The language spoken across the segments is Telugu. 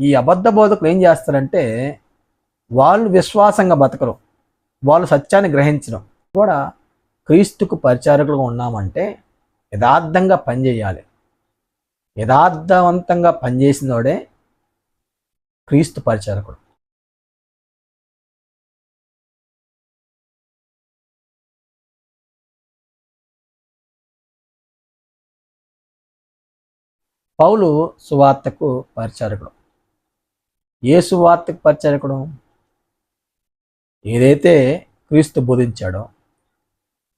ఈ అబద్ధ బోధకులు ఏం చేస్తారంటే వాళ్ళు విశ్వాసంగా బతకరు. వాళ్ళు సత్యాన్ని గ్రహించడం కూడా క్రీస్తుకు పరిచారకులుగా ఉన్నామంటే యథార్థంగా పనిచేయాలి యథార్థవంతంగా పనిచేసినోడే క్రీస్తు పరిచారకుడు. పౌలు సువార్తకు పరిచారకుడు. ఏ సువార్తకు పరిచారకుడు ఏదైతే క్రీస్తు బోధించాడో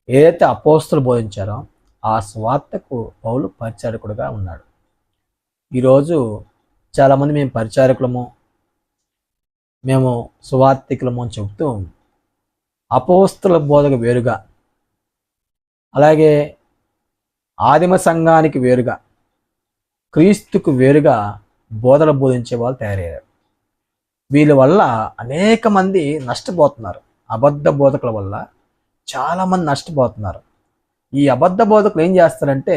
ఏదైతే అపోస్తులు బోధించారో ఆ స్వార్థకు పౌలు పరిచారకుడుగా ఉన్నాడు. ఈరోజు చాలామంది మేము పరిచారకులము మేము సువార్థికులము అని చెబుతూ అపోస్తుల బోధకు వేరుగా అలాగే ఆదిమ సంఘానికి వేరుగా క్రీస్తుకు వేరుగా బోధలు బోధించే వాళ్ళు తయారయ్యారు. వీళ్ళ వల్ల అనేక మంది నష్టపోతున్నారు. అబద్ధ బోధకుల వల్ల చాలామంది నష్టపోతున్నారు. ఈ అబద్ధ బోధకులు ఏం చేస్తారంటే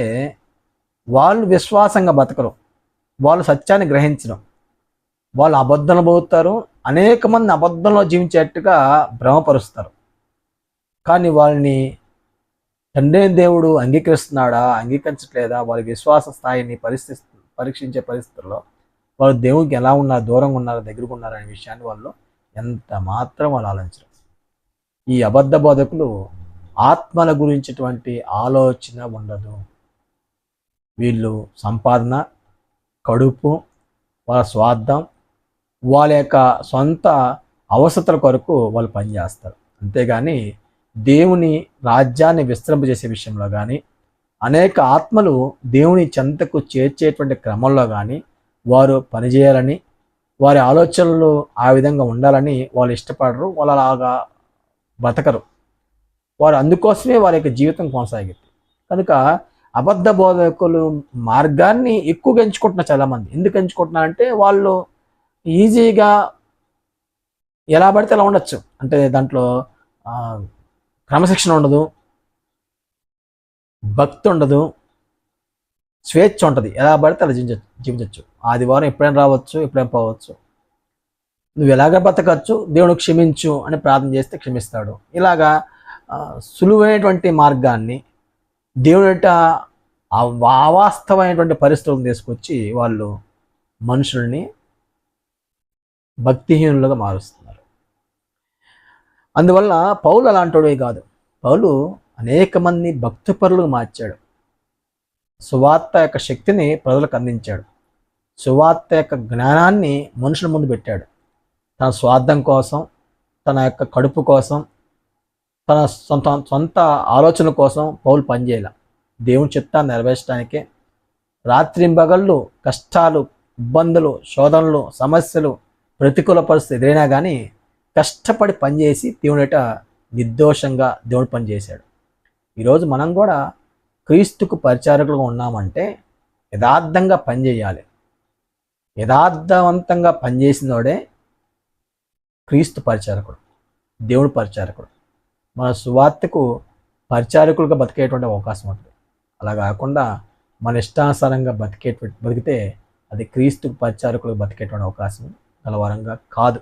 వాళ్ళు విశ్వాసంగా బతకరు. వాళ్ళు సత్యాన్ని గ్రహించడం వాళ్ళు అబద్ధంలో పోతారు అనేక మంది అబద్ధంలో జీవించేట్టుగా భ్రమపరుస్తారు. కానీ వాళ్ళని తండ్రి దేవుడు అంగీకరిస్తున్నాడా అంగీకరించట్లేదా? వారి విశ్వాస స్థాయిని పరిస్థితి పరీక్షించే పరిస్థితుల్లో వాళ్ళు దేవునికి ఎలా ఉన్నారు దూరంగా ఉన్నారో దగ్గరకు ఉన్నారు అనే విషయాన్ని వాళ్ళు ఎంత మాత్రం వాళ్ళు ఆలోచించరు. ఈ అబద్ధ బోధకులు ఆత్మల గురించిటువంటి ఆలోచన ఉండదు. వీళ్ళు సంపాదన కడుపు వాళ్ళ స్వార్థం వాళ్ళ యొక్క సొంత అవసరతల కొరకు వాళ్ళు పనిచేస్తారు అంతేగాని దేవుని రాజ్యాన్ని విస్తరింపజేసే విషయంలో కానీ అనేక ఆత్మలు దేవుని చెంతకు చేర్చేటువంటి క్రమంలో కానీ వారు పనిచేయాలని వారి ఆలోచనలు ఆ విధంగా ఉండాలని వాళ్ళు ఇష్టపడరు వాళ్ళు అలాగా బతకరు వారు అందుకోసమే వారి యొక్క జీవితం కొనసాగింది. కనుక అబద్ధ బోధకులు మార్గాన్ని ఎక్కువగా ఎంచుకుంటున్నారు చాలామంది. ఎందుకు ఎంచుకుంటున్నారంటే వాళ్ళు ఈజీగా ఎలా పడితే అలా ఉండొచ్చు. అంటే దాంట్లో క్రమశిక్షణ ఉండదు భక్తి ఉండదు స్వేచ్ఛ ఉంటుంది. ఎలా పడితే అలా జీవించ జీవించవచ్చు ఆదివారం ఎప్పుడైనా రావచ్చు ఎప్పుడైనా పోవచ్చు. నువ్వు ఎలాగ బ్రతకచ్చు దేవుడు క్షమించు అని ప్రార్థన చేస్తే క్షమిస్తాడు. ఇలాగా సులువైనటువంటి మార్గాన్ని దేవుడు ఆ అవాస్తవమైనటువంటి పరిస్థితులను తీసుకొచ్చి వాళ్ళు మనుషుల్ని భక్తిహీనులుగా మారుస్తున్నారు. అందువల్ల పౌలు అలాంటివే కాదు. పౌలు అనేక మంది భక్తిపరులుగా మార్చాడు. సువార్త యొక్క శక్తిని ప్రజలకు అందించాడు. సువార్త యొక్క జ్ఞానాన్ని మనుషుల ముందు పెట్టాడు. తన స్వార్థం కోసం తన యొక్క కడుపు కోసం తన సొంత సొంత ఆలోచన కోసం పౌలు పనిచేయాల. దేవుని చిత్తాన్ని నెరవేర్చడానికే రాత్రింబగళ్ళు కష్టాలు ఇబ్బందులు శోధనలు సమస్యలు ప్రతికూల పరిస్థితి ఎదురైనా కానీ కష్టపడి పనిచేసి దేవుడేట నిర్దోషంగా దేవుడు పనిచేశాడు. ఈరోజు మనం కూడా క్రీస్తుకు పరిచారకులుగా ఉన్నామంటే యథార్థంగా పనిచేయాలి. యథార్థవంతంగా పనిచేసినోడే క్రీస్తు పరిచారకుడు దేవుడు పరిచారకుడు. మన సువార్తకు పరిచారకులుగా బతికేటువంటి అవకాశం ఉంటుంది. అలా కాకుండా మన ఇష్టానుసారంగా బతికే బతికితే అది క్రీస్తుకు పరిచారకులకు బతికేటువంటి అవకాశం గలవరంగా కాదు.